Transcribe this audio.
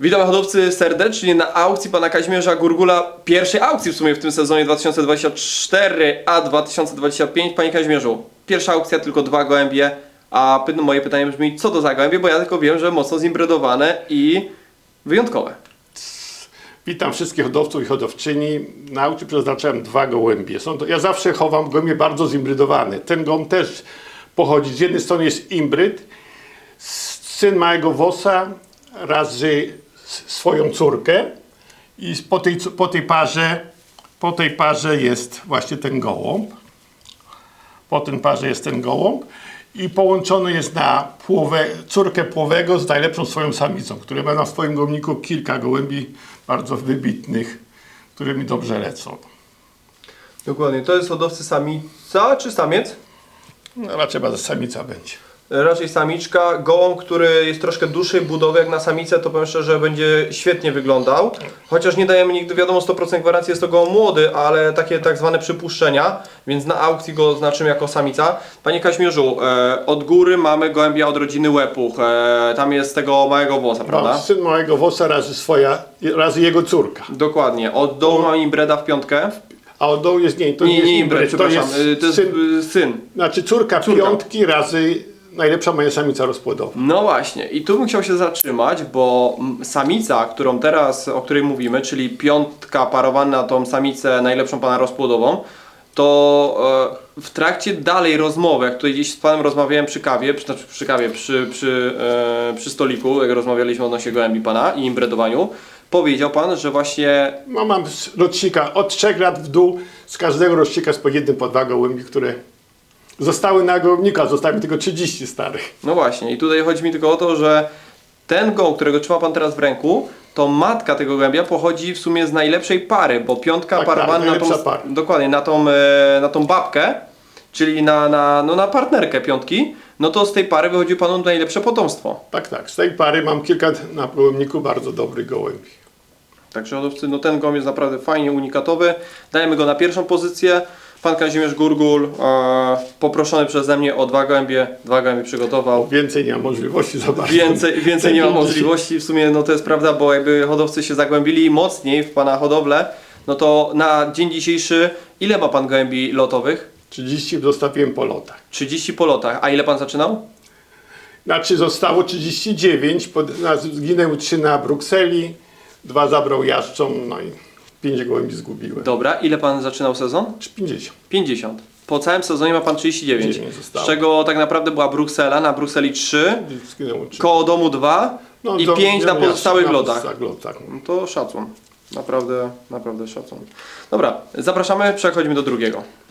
Witam hodowcy serdecznie na aukcji pana Kazimierza Gurgula, pierwszej aukcji w sumie w tym sezonie 2024 a 2025. Panie Kazimierzu, pierwsza aukcja, tylko dwa gołębie, a moje pytanie brzmi, co to za gołębie, bo ja tylko wiem, że mocno zimbrydowane i wyjątkowe. Witam wszystkich hodowców i hodowczyni. Na aukcji przeznaczałem dwa gołębie. Są to, ja zawsze chowam gołębie bardzo zimbrydowane. Ten gołąb też pochodzi, z jednej strony jest imbryd, syn małego wosa razy s- swoją córkę i po tej, po tej parze po tej parze jest właśnie ten gołąb. Po tym parze jest ten gołąb i połączony jest na płowę, córkę płowego z najlepszą swoją samicą, która ma na swoim gołębniku kilka gołębi bardzo wybitnych, które mi dobrze lecą. Dokładnie, to jest hodowcy samica czy samiec? No, raczej chyba samica będzie. Raczej samiczka, gołąb, który jest troszkę dłuższej budowy jak na samicę, to powiem szczerze, będzie świetnie wyglądał. Chociaż nie dajemy nigdy wiadomo 100% gwarancji, jest to gołąb młody, ale takie tak zwane przypuszczenia, więc na aukcji go oznaczymy jako samica. Panie Kaźmierzu, e, od góry mamy gołębia od rodziny łepuch, e, tam jest tego małego włosa, prawda? Mam syn małego wosa razy swoja, razy jego córka. Dokładnie, od dołu mamy imbreda w piątkę. A od dołu jest nie, to Nie, nie, jest to przepraszam, jest e, to jest syn, e, syn. znaczy córka, Córka. piątki razy najlepsza moja samica rozpłodowa. No właśnie, i tu bym chciał się zatrzymać, bo samica, którą teraz, o której mówimy, czyli piątka parowana na tą samicę najlepszą pana rozpłodową, to e, w trakcie dalej rozmowy, jak tutaj gdzieś z panem rozmawiałem przy kawie, przy, znaczy przy kawie, przy, przy, e, przy stoliku, jak rozmawialiśmy odnośnie gołębi pana i imbredowaniu, powiedział pan, że właśnie No, mam z rocznika od 3 lat w dół, z każdego rocznika jest po jednym, po dwa gołębi, które zostały na gołębniku, a zostały tylko 30 starych. No właśnie, i tutaj chodzi mi tylko o to, że ten gołąb, którego trzyma Pan teraz w ręku, to matka tego gołębia pochodzi w sumie z najlepszej pary, bo piątka Tak, parowana tak, na tą, najlepsza para. dokładnie, na tą, e, na tą babkę, czyli na, na, no, na partnerkę piątki, no to z tej pary wychodzi Panu najlepsze potomstwo. Tak, tak. Z tej pary mam kilka na gołębniku bardzo dobrych gołębi. Także hodowcy, no ten gołąb jest naprawdę fajnie unikatowy. Dajemy go na pierwszą pozycję. Pan Kazimierz Gurgul, e, poproszony przeze mnie o dwa gołębie, dwa gołębie przygotował. Więcej nie mam możliwości zobaczyć. Więcej, więcej nie ma możliwości, w sumie no to jest prawda, bo jakby hodowcy się zagłębili mocniej w Pana hodowlę, no to na dzień dzisiejszy ile ma Pan gołębi lotowych? 30 zostawiłem po lotach. 30 po lotach, a ile Pan zaczynał? Znaczy zostało 39, pod, zginęły 3 na Brukseli, dwa zabrał jaszczą, no i 5 gołębi zgubiłem. Dobra, ile Pan zaczynał sezon? Czy 50. 50. Po całym sezonie ma Pan 39, 9 z zostało. czego tak naprawdę była Bruksela, na Brukseli 3, Zginęło 3. koło domu 2 i 5 na pozostałych lotach. Tak, lotach. No to szacun. Naprawdę, naprawdę szacun. Dobra, zapraszamy, przechodzimy do drugiego.